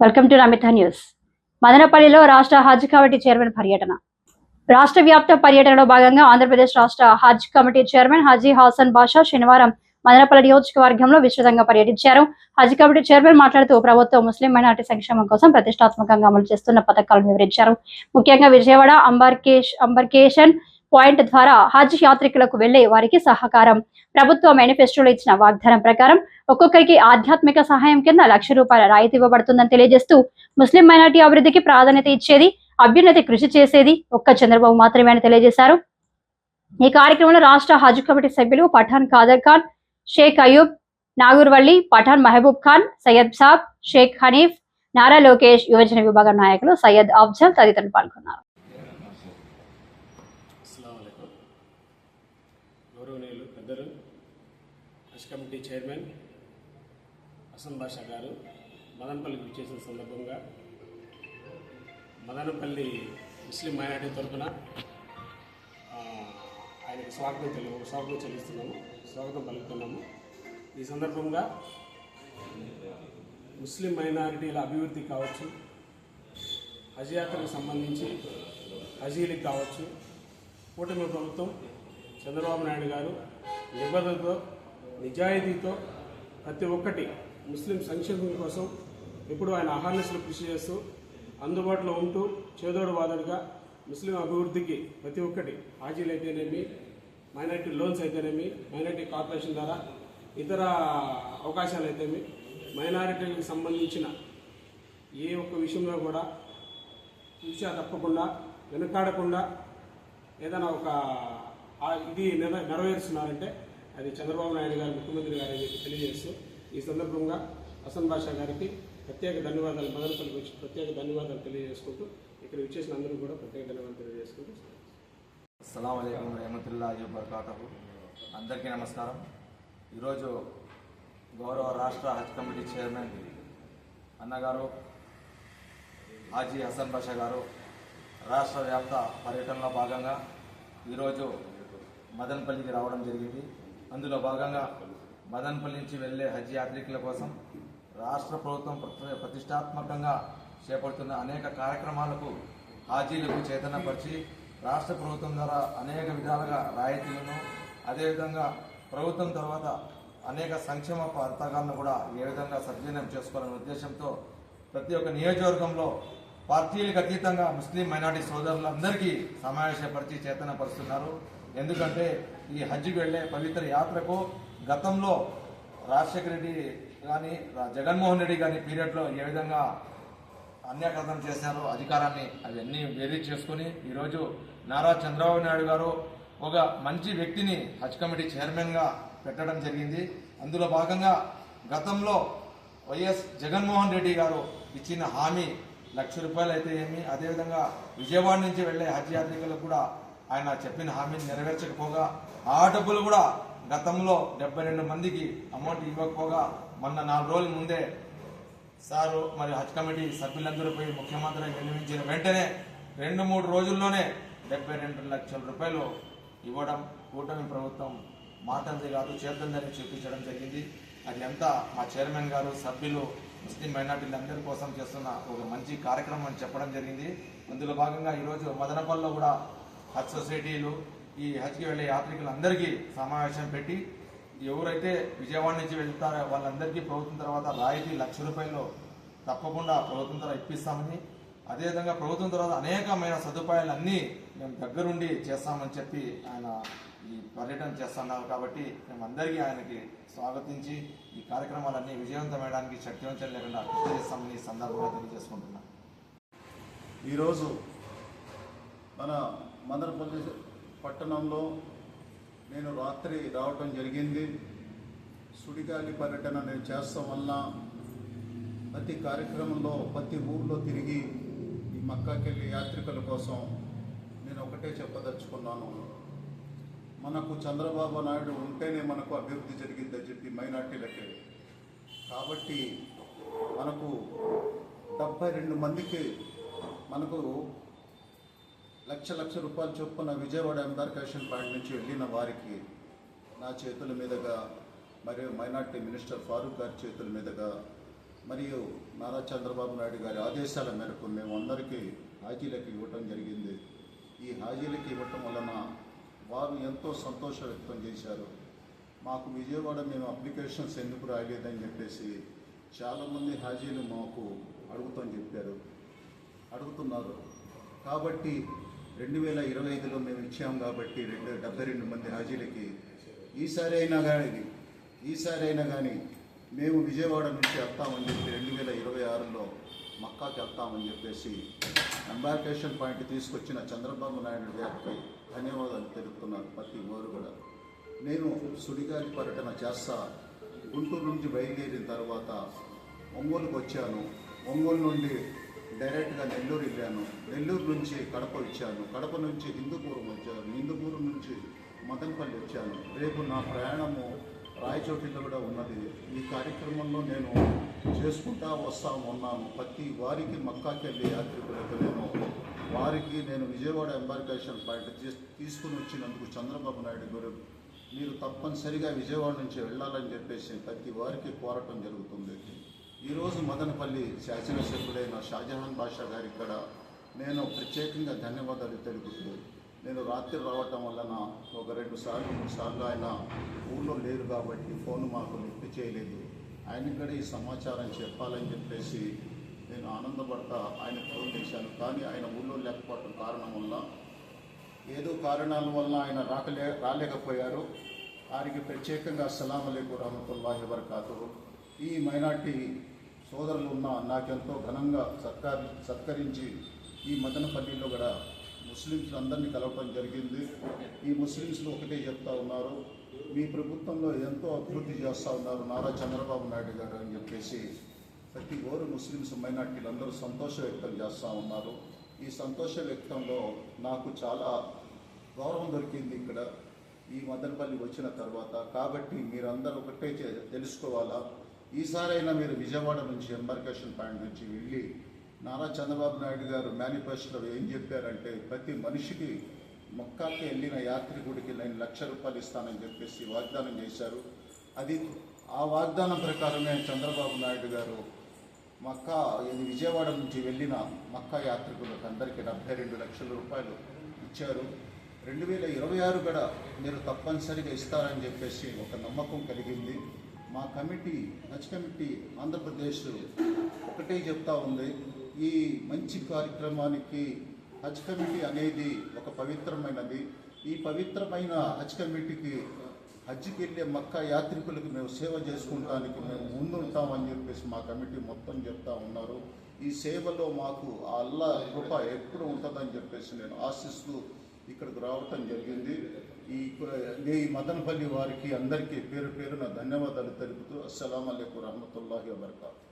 Welcome to Ramitha news. మదనపల్లిలో రాష్ట్ర Haj committee chairman పర్యటన. రాష్ట్ర వ్యాప్త పర్యటనలో భాగంగా ఆంధ్రప్రదేశ్ రాష్ట్ర హజ్ కమిటీ చైర్మన్ హజీ హాసన్ బాషా శనివారం మదనపల్లి నియోజకవర్గంలో విస్తృతంగా పర్యటించారు. హజ్ కమిటీ చైర్మన్ మాట్లాడుతూ ప్రభుత్వం ముస్లిం మైనార్టీ సంక్షేమం కోసం ప్రతిష్టాత్మకంగా అమలు చేస్తున్న పథకాలను వివరించారు. ముఖ్యంగా విజయవాడ అంబర్కేష్ అంబర్కేషన్ పాయింట్ ద్వారా హజ్ యాత్రికులకు వెళ్ళే వారికి సహకారం. ప్రభుత్వ మేనిఫెస్టోలో ఇచ్చిన వాగ్దానం ప్రకారం ఒక్కొక్కరికి ఆధ్యాత్మిక సహాయం కింద లక్ష రూపాయల రాయితీ ఇవ్వబడుతుందని తెలియజేస్తూ ముస్లిం మైనార్టీ అభివృద్ధికి ప్రాధాన్యత ఇచ్చేది అభ్యున్నతి కృషి చేసేది ఒక్క చంద్రబాబు మాత్రమే అని తెలియజేశారు. ఈ కార్యక్రమంలో రాష్ట్ర హజ్ కమిటీ సభ్యులు పఠాన్ ఖాదర్ ఖాన్ షేక్ అయూబ్ నాగూర్వల్లి పఠాన్ మహబూబ్ ఖాన్ సయ్యద్ సాబ్ షేక్ హనీఫ్ నారా లోకేష్ యువజన విభాగం నాయకులు సయ్యద్ అఫ్జల్ తదితరులు పాల్గొన్నారు అస్సలం అయికం గౌరవనీయులు పెద్దలు హజ్ కమిటీ చైర్మన్ హసన్ బాషా గారు మదనపల్లికి విచ్చేసిన సందర్భంగా మదనపల్లి ముస్లిం మైనార్టీ తరఫున ఆయనకు స్వాగతం తెలి స్వాగతం చెల్లిస్తున్నాము స్వాగతం పలుకుతున్నాము. ఈ సందర్భంగా ముస్లిం మైనారిటీల అభివృద్ధి కావచ్చు హజ్ యాత్రకు సంబంధించి హజీలకు కావచ్చు కూటమి ప్రభుత్వం చంద్రబాబు నాయుడు గారు నిబద్ధతతో నిజాయితీతో ప్రతి ఒక్కటి ముస్లిం సంక్షేమం కోసం ఎప్పుడు ఆయన అహార్నెస్లు కృషి చేస్తూ అందుబాటులో ఉంటూ చేదోడు వాదడుగా ముస్లిం అభివృద్ధికి ప్రతి ఒక్కటి హాజీలు అయితేనేమి మైనార్టీ లోన్స్ అయితేనేమి మైనార్టీ కార్పొరేషన్ ద్వారా ఇతర అవకాశాలు అయితేమి మైనారిటీలకు సంబంధించిన ఏ ఒక్క విషయంలో కూడా చూసా తప్పకుండా వెనకాడకుండా ఏదైనా ఒక ఇది నెరవేరుస్తున్నారంటే అది చంద్రబాబు నాయుడు గారు ముఖ్యమంత్రి గారు అని తెలియజేస్తూ ఈ సందర్భంగా హసన్ బాషా గారికి ప్రత్యేక ధన్యవాదాలు మదనపల్లికి వచ్చి ప్రత్యేక ధన్యవాదాలు తెలియజేసుకుంటూ ఇక్కడ విచ్చేసిన అందరూ కూడా ప్రత్యేక ధన్యవాదాలు తెలియజేసుకుంటూ అస్సలం అయికం రహమతుల్లా వబర్కాతహు. అందరికీ నమస్కారం. ఈరోజు గౌరవ రాష్ట్ర హజ్ కమిటీ చైర్మన్ అన్నగారు హాజీ హసన్ బాషా గారు రాష్ట్ర వ్యాప్త పర్యటనలో భాగంగా ఈరోజు మదన్పల్లికి రావడం జరిగింది. అందులో భాగంగా మదన్పల్లి నుంచి వెళ్ళే హజ్ యాత్రికుల కోసం రాష్ట్ర ప్రభుత్వం ప్రతిష్టాత్మకంగా చేపడుతున్న అనేక కార్యక్రమాలకు హాజీలకు చేతనపరిచి రాష్ట్ర ప్రభుత్వం ద్వారా అనేక విధాలుగా రాయితీలను అదేవిధంగా ప్రభుత్వం తర్వాత అనేక సంక్షేమ పథకాలను కూడా ఏ విధంగా సద్వినియోగం చేసుకోవాలనే ఉద్దేశంతో ప్రతి ఒక్క నియోజకవర్గంలో పార్టీలకు అతీతంగా ముస్లిం మైనార్టీ సోదరులందరికీ సమావేశపరిచి చేతనపరుస్తున్నారు. ఎందుకంటే ఈ హజ్కి వెళ్ళే పవిత్ర యాత్రకు గతంలో రాజశేఖర రెడ్డి కానీ జగన్మోహన్ రెడ్డి కానీ పీరియడ్లో ఏ విధంగా అన్యాకృతం చేశారో అధికారాన్ని అవన్నీ వేరీ చేసుకుని ఈరోజు నారా చంద్రబాబు నాయుడు గారు ఒక మంచి వ్యక్తిని హజ్ కమిటీ చైర్మన్గా పెట్టడం జరిగింది. అందులో భాగంగా గతంలో వైఎస్ జగన్మోహన్ రెడ్డి గారు ఇచ్చిన హామీ లక్ష రూపాయలు అయితే ఏమి అదేవిధంగా విజయవాడ నుంచి వెళ్ళే హజ్ యాత్రికులకు కూడా ఆయన చెప్పిన హామీని నెరవేర్చకపోగా ఆ డబ్బులు కూడా గతంలో డెబ్బై రెండు మందికి అమౌంట్ ఇవ్వకపోగా మొన్న నాలుగు రోజుల ముందే సారు మరి హజ్ కమిటీ సభ్యులందరూ పోయి ముఖ్యమంత్రిని వినియోగించిన వెంటనే రెండు మూడు రోజుల్లోనే డెబ్బై రెండు లక్షల రూపాయలు ఇవ్వడం కూటమి ప్రభుత్వం మాటంది కాదు చేద్దందని చూపించడం జరిగింది. అది అంతా మా చైర్మన్ గారు సభ్యులు ముస్లిం మైనార్టీలందరి కోసం చేస్తున్న ఒక మంచి కార్యక్రమం అని చెప్పడం జరిగింది. అందులో భాగంగా ఈరోజు మదనపల్లిలో కూడా హజ్ సొసైటీలు ఈ హజ్కి వెళ్ళే యాత్రికులందరికీ సమావేశం పెట్టి ఎవరైతే విజయవాడ నుంచి వెళ్తారో వాళ్ళందరికీ ప్రభుత్వం తర్వాత రాయితీ లక్ష రూపాయలు తప్పకుండా ప్రభుత్వం ద్వారా ఇప్పిస్తామని అదేవిధంగా ప్రభుత్వం తర్వాత అనేకమైన సదుపాయాలన్నీ మేము దగ్గరుండి చేస్తామని చెప్పి ఆయన ఈ పర్యటన చేస్తున్నారు కాబట్టి మేము అందరికీ ఆయనకి స్వాగతించి ఈ కార్యక్రమాలన్నీ విజయవంతమయడానికి శక్తివంతం లేకుండా కృషి చేస్తామని ఈ సందర్భంగా తెలియజేసుకుంటున్నాం. ఈరోజు మన మదనపల్లి పట్టణంలో నేను రాత్రి రావటం జరిగింది. సుడిగాలి పర్యటన నేను చేస్తాం వల్ల ప్రతి కార్యక్రమంలో ప్రతి ఊర్లో తిరిగి ఈ మక్కాకెళ్ళి యాత్రికుల కోసం నేను ఒకటే చెప్పదలుచుకున్నాను. మనకు చంద్రబాబు నాయుడు ఉంటేనే మనకు అభివృద్ధి జరిగిందని చెప్పి మైనార్టీలకి. కాబట్టి మనకు డెబ్బై రెండు మందికి మనకు లక్ష లక్ష రూపాయలు చొప్పున విజయవాడ ఎంబార్కేషన్ పాయింట్ నుంచి వెళ్ళిన వారికి నా చేతుల మీదుగా మరియు మైనార్టీ మినిస్టర్ ఫారూక్ గారి చేతుల మీదుగా మరియు నారా చంద్రబాబు నాయుడు గారి ఆదేశాల మేరకు మేము అందరికీ హాజీలకు ఇవ్వటం జరిగింది. ఈ హాజీలకు ఇవ్వటం వలన వారు ఎంతో సంతోషం వ్యక్తం చేశారు. మాకు విజయవాడ మేము అప్లికేషన్స్ ఎందుకు రాయలేదని చెప్పేసి చాలామంది హాజీలు మాకు అడుగుతామని చెప్పారు. అడుగుతున్నారు. కాబట్టి రెండు వేల ఇరవై ఐదులో మేము ఇచ్చాం కాబట్టి రెండు డెబ్బై రెండు మంది హాజీలకి. ఈసారి అయినా కానీ ఈసారి అయినా కానీ మేము విజయవాడ నుంచి వస్తామని చెప్పి రెండు వేల ఇరవై ఆరులో మక్కాకి వస్తామని చెప్పేసి ఎంబార్కేషన్ పాయింట్ తీసుకొచ్చిన చంద్రబాబు నాయుడు గారికి ధన్యవాదాలు తెలుపుతున్నారు ప్రతి ఓరు కూడా. నేను సుడిగాలి పర్యటన చేస్తా గుంటూరు నుంచి బయలుదేరిన తర్వాత ఒంగోలుకు వచ్చాను. ఒంగోలు నుండి డైరెక్ట్గా నెల్లూరు వెళ్ళాను. నెల్లూరు నుంచి కడప వచ్చాను. కడప నుంచి హిందూపురం వచ్చాను. హిందూపురం నుంచి మదనపల్లి వచ్చాను. రేపు నా ప్రయాణము రాయచోటిలో కూడా ఉన్నది. ఈ కార్యక్రమంలో నేను చేసుకుంటా వస్తా ఉన్నాను ప్రతి వారికి మక్కాకెళ్ళి యాత్రికులకు నేను వారికి నేను విజయవాడ ఎంబార్కేషన్ పాయింట్ తీసుకుని వచ్చినందుకు చంద్రబాబు నాయుడు గారు మీరు తప్పనిసరిగా విజయవాడ నుంచి వెళ్ళాలని చెప్పేసి ప్రతి వారికి కోరటం జరుగుతుంది. ఈరోజు మదనపల్లి శాసనసభ్యుడైన షాజహాన్ బాషా గారి ఇక్కడ నేను ప్రత్యేకంగా ధన్యవాదాలు తెలుపుతూ నేను రాత్రి రావటం వలన ఒక రెండు సార్లు మూడు సార్లు ఆయన ఊళ్ళో లేరు కాబట్టి ఫోన్ మాకు లిఫ్ట్ చేయలేదు. ఆయన కూడా ఈ సమాచారం చెప్పాలని చెప్పేసి నేను ఆనందపడతా ఆయన ఫోన్ చేశాను. కానీ ఆయన ఊళ్ళో లేకపోవటం కారణం వల్ల ఏదో కారణాల వల్ల ఆయన రాకలే రాలేకపోయారు. వారికి ప్రత్యేకంగా అస్సలం అలైకు రహమతుల్లాహి వరకాతు ఈ మైనార్టీ సోదరులు ఉన్న నాకెంతో ఘనంగా సత్కారి సత్కరించి ఈ మదనపల్లిలో కూడా ముస్లింస్ అందరినీ కలవటం జరిగింది. ఈ ముస్లింస్లు ఒకటే చెప్తా ఉన్నారు. మీ ప్రభుత్వంలో ఎంతో అభివృద్ధి చేస్తూ ఉన్నారు నారా చంద్రబాబు నాయుడు గారు అని చెప్పేసి ప్రతి ఓరు ముస్లిమ్స్ మైనార్టీలు అందరూ సంతోష వ్యక్తం చేస్తూ ఉన్నారు. ఈ సంతోష వ్యక్తంలో నాకు చాలా గౌరవం దొరికింది ఇక్కడ. ఈ మదనపల్లి వచ్చిన తర్వాత కాబట్టి మీరందరూ ఒకటే తెలుసుకోవాలా? ఈసారైనా మీరు విజయవాడ నుంచి ఎంబార్కేషన్ పాయింట్ నుంచి వెళ్ళి నారా చంద్రబాబు నాయుడు గారు మేనిఫెస్టోలో ఏం చెప్పారంటే ప్రతి మనిషికి మొక్కాకి వెళ్ళిన యాత్రికుడికి నేను లక్ష రూపాయలు ఇస్తానని చెప్పేసి వాగ్దానం చేశారు. అది ఆ వాగ్దానం ప్రకారమే చంద్రబాబు నాయుడు గారు మక్కా ఇది విజయవాడ నుంచి వెళ్ళిన మక్కా యాత్రికులకు అందరికీ డెబ్బై రెండు లక్షల రూపాయలు ఇచ్చారు. రెండు వేల ఇరవై ఆరు కూడా మీరు తప్పనిసరిగా ఇస్తారని చెప్పేసి ఒక నమ్మకం కలిగింది. మా కమిటీ హజ్ కమిటీ ఆంధ్రప్రదేశ్ ఒకటే చెప్తా ఉంది. ఈ మంచి కార్యక్రమానికి హజ్ కమిటీ అనేది ఒక పవిత్రమైనది. ఈ పవిత్రమైన హజ్ కమిటీకి హజ్కి వెళ్ళే మక్క యాత్రికులకు మేము సేవ చేసుకుంటానికి మేము ముందుంటామని చెప్పేసి మా కమిటీ మొత్తం చెప్తా ఉన్నారు. ఈ సేవలో మాకు అల్లా కృప ఎప్పుడు ఉంటుందని చెప్పేసి నేను ఆశిస్తూ ఇక్కడికి రావటం జరిగింది. ఈ ఈ మదనపల్లి వారికి అందరికీ పేరు పేరున ధన్యవాదాలు తెలుపుతూ అస్సలం అయికు రహమతుల్లాహి వబర్కాతు.